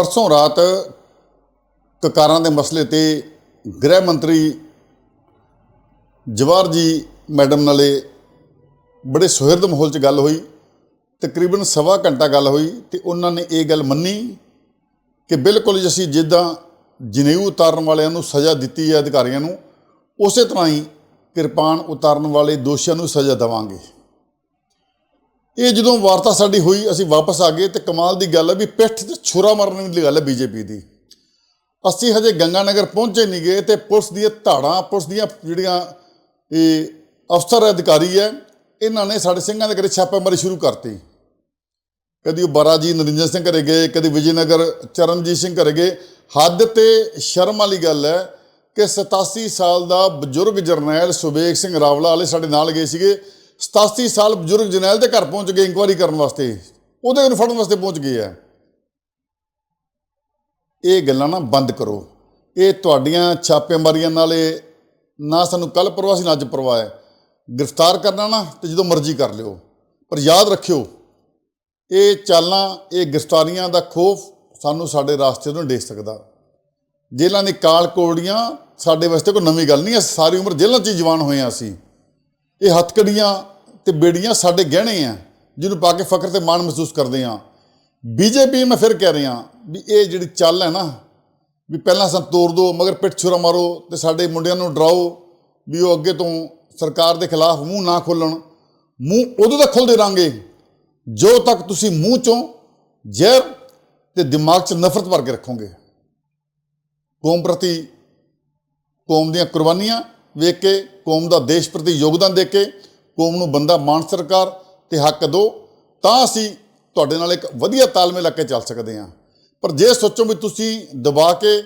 ਪਰਸੋਂ ਰਾਤ ਕਕਾਰਾਂ ਦੇ ਮਸਲੇ ਤੇ ਗ੍ਰਹਿ ਮੰਤਰੀ ਜਵਾਹਰ ਜੀ ਮੈਡਮ ਨਾਲੇ ਬੜੇ ਸੁਹਿਰਦ ਮਾਹੌਲ 'ਚ ਗੱਲ ਹੋਈ, ਤਕਰੀਬਨ ਸਵਾ ਘੰਟਾ ਗੱਲ ਹੋਈ ਤੇ ਉਹਨਾਂ ਨੇ ਇਹ ਗੱਲ ਮੰਨੀ ਕਿ ਬਿਲਕੁਲ ਹੀ ਅਸੀਂ ਜਿੱਦਾਂ ਜਨੇਊ ਉਤਾਰਨ ਵਾਲਿਆਂ ਨੂੰ ਸਜ਼ਾ ਦਿੱਤੀ ਹੈ ਅਧਿਕਾਰੀਆਂ ਨੂੰ, ਉਸੇ ਤਰ੍ਹਾਂ ਹੀ ਕਿਰਪਾਨ ਉਤਾਰਨ ਵਾਲੇ ਦੋਸ਼ੀਆਂ ਨੂੰ ਸਜ਼ਾ ਦੇਵਾਂਗੇ। ਇਹ ਜਦੋਂ ਵਾਰਤਾ ਸਾਡੀ ਹੋਈ, ਅਸੀਂ ਵਾਪਸ ਆ ਗਏ ਤੇ ਕਮਾਲ ਦੀ ਗੱਲ ਹੈ ਵੀ ਪਿੱਠ ਤੇ ਛੁਰਾ ਮਾਰਨ ਦੀ ਗੱਲ ਹੈ ਬੀਜੇਪੀ ਦੀ। ਅਸੀਂ ਹਜੇ ਗੰਗਾਨਗਰ ਪਹੁੰਚੇ ਨਹੀਂ ਗਏ ਤੇ ਪੁਲਿਸ ਦੀਆਂ ਧਾੜਾਂ, ਪੁਲਿਸ ਦੀਆਂ ਜਿਹੜੀਆਂ ਇਹ ਅਫਸਰ ਅਧਿਕਾਰੀ ਹੈ, ਇਹਨਾਂ ਨੇ ਸਾਡੇ ਸਿੰਘਾਂ ਦੇ ਘਰੇ ਛਾਪੇਮਾਰੀ ਸ਼ੁਰੂ ਕਰਤੀ। ਕਦੀ ਉਹ ਬਾਰਾਜੀ ਨਰਿੰਦਰ ਸਿੰਘ ਘਰੇ ਗਏ, ਕਦੀ ਵਿਜੇਨਗਰ ਚਰਨਜੀਤ ਸਿੰਘ ਘਰੇ ਗਏ। ਹੱਦ ਤੇ ਸ਼ਰਮ ਵਾਲੀ ਗੱਲ ਹੈ ਕਿ 87 ਸਾਲ ਦਾ ਬਜ਼ੁਰਗ ਜਰਨੈਲ ਸੁਬੇਗ ਸਿੰਘ ਰਾਵਲਾ ਵਾਲੇ ਸਾਡੇ ਨਾਲ ਗਏ ਸੀਗੇ। 87 ਸਾਲ ਬਜ਼ੁਰਗ ਜਰਨੈਲ ਦੇ ਘਰ ਪਹੁੰਚ ਗਏ ਇਨਕੁਆਰੀ ਕਰਨ ਵਾਸਤੇ। ਉਹਦੇ ਨੂੰ ਫੜਨ ਵਾਸਤੇ ਪਹੁੰਚ ਗਏ ਆ। ਇਹ ਗੱਲਾਂ ਨਾ ਬੰਦ ਕਰੋ। ਇਹ ਤੁਹਾਡੀਆਂ ਛਾਪੇਮਾਰੀਆਂ ਨਾਲੇ ਨਾ ਸਾਨੂੰ ਕੱਲ ਪਰਵਾਹ ਸੀ, ਨਾ ਅੱਜ ਪਰਵਾਹ ਹੈ। ਗ੍ਰਿਫਤਾਰ ਕਰਨਾ ਨਾ ਤੇ ਜਦੋਂ ਮਰਜ਼ੀ ਕਰ ਲਿਓ। ਪਰ ਯਾਦ ਰੱਖਿਓ, ਇਹ ਚਾਲਾਂ, ਇਹ ਗ੍ਰਿਫਤਾਰੀਆਂ ਦਾ ਖੋਫ ਸਾਨੂੰ ਸਾਡੇ ਰਾਸਤੇ ਤੋਂ ਡੇਕ ਸਕਦਾ। ਜੇਲ੍ਹਾਂ ਦੀ ਕਾਲ ਕੋੜੀਆਂ, ਸਾਡੇ ਵਾਸਤੇ ਕੋਈ ਨਵੀਂ ਗੱਲ ਨਹੀਂ ਹੈ। ਸਾਰੀ ਉਮਰ ਜੇਲ੍ਹਾਂ 'ਚ ਹੀ ਜਵਾਨ ਹੋਏ ਹਾਂ ਅਸੀਂ। ਇਹ ਹੱਥਕੜੀਆਂ ਤੇ ਬੇੜੀਆਂ ਸਾਡੇ ਗਹਿਣੇ ਆ, ਜਿਹਨੂੰ ਪਾ ਕੇ ਫਖਰ ਤੇ ਮਾਣ ਮਹਿਸੂਸ ਕਰਦੇ ਆ। ਬੀਜੇਪੀ ਮੈਂ ਫਿਰ ਕਹਿ ਰਿਹਾ ਵੀ ਇਹ ਜਿਹੜੀ ਚੱਲ ਹੈ ਨਾ, ਵੀ ਪਹਿਲਾਂ ਸਾਨੂੰ ਤੋੜ ਦਿਓ ਮਗਰ ਪਿੱਠ ਛੁਰਾ ਮਾਰੋ ਤੇ ਸਾਡੇ ਮੁੰਡਿਆਂ ਨੂੰ ਡਰਾਓ ਵੀ ਉਹ ਅੱਗੇ ਤੋਂ ਸਰਕਾਰ ਦੇ ਖਿਲਾਫ ਮੂੰਹ ਨਾ ਖੋਲਣ। ਮੂੰਹ ਉਦੋਂ ਤੱਕ ਖੋਲਦੇ ਰਾਂਗੇ ਜੋ ਤੱਕ ਤੁਸੀਂ ਮੂੰਹ ਚੋਂ ਜ਼ਹਿਰ ਤੇ ਦਿਮਾਗ 'ਚ ਨਫ਼ਰਤ ਭਰ ਕੇ ਰੱਖੋਗੇ। ਕੌਮ ਪ੍ਰਤੀ ਕੌਮ ਦੀਆਂ ਕੁਰਬਾਨੀਆਂ ਵੇਖ ਕੇ, ਕੌਮ ਦਾ ਦੇਸ਼ ਪ੍ਰਤੀ ਯੋਗਦਾਨ ਦੇ ਕੇ ਕੌਮ ਨੂੰ ਬੰਦਾ ਮਾਣ ਸਰਕਾਰ ਤੇ ਹੱਕ ਦਿਓ ਤਾਂ ਅਸੀਂ ਤੁਹਾਡੇ ਨਾਲ ਇੱਕ ਵਧੀਆ ਤਾਲਮੇਲ ਲਾ ਕੇ ਚੱਲ ਸਕਦੇ ਹਾਂ। ਪਰ ਜੇ ਸੋਚੋ ਵੀ ਤੁਸੀਂ ਦਬਾ ਕੇ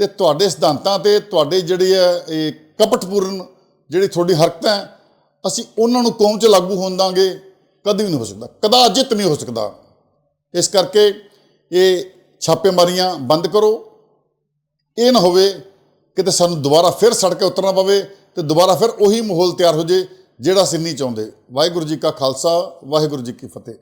ਤੇ ਤੁਹਾਡੇ ਸਿਧਾਂਤਾਂ ਤੇ ਤੁਹਾਡੇ ਜਿਹੜੇ ਹੈ ਇਹ ਕਪਟਪੂਰਨ ਜਿਹੜੀ ਤੁਹਾਡੀ ਹਰਕਤਾਂ ਹੈ, ਅਸੀਂ ਉਹਨਾਂ ਨੂੰ ਕੌਮ 'ਚ ਲਾਗੂ ਹੋਣ ਦਾਂਗੇ ਕਦੇ ਵੀ ਨਹੀਂ ਹੋ ਸਕਦਾ ਕਦਾ ਜਿੱਤ ਨਹੀਂ ਹੋ ਸਕਦਾ। ਇਸ ਕਰਕੇ ਇਹ ਛਾਪੇਮਾਰੀਆਂ ਬੰਦ ਕਰੋ। ਇਹ ਨਾ ਹੋਵੇ ਕਿਤੇ ਸਾਨੂੰ ਦੁਬਾਰਾ ਫਿਰ ਸੜਕ 'ਤੇ ਉਤਰਨਾ ਪਵੇ ਤੇ ਦੁਬਾਰਾ ਫਿਰ ਉਹੀ ਮਾਹੌਲ ਤਿਆਰ ਹੋ ਜੇ ਜਿਹੜਾ ਅਸੀਂ ਨਹੀਂ ਚਾਹੁੰਦੇ। ਵਾਹਿਗੁਰੂ ਜੀ ਕਾ ਖਾਲਸਾ ਵਾਹਿਗੁਰੂ ਜੀ ਕੀ ਫਤਿਹ।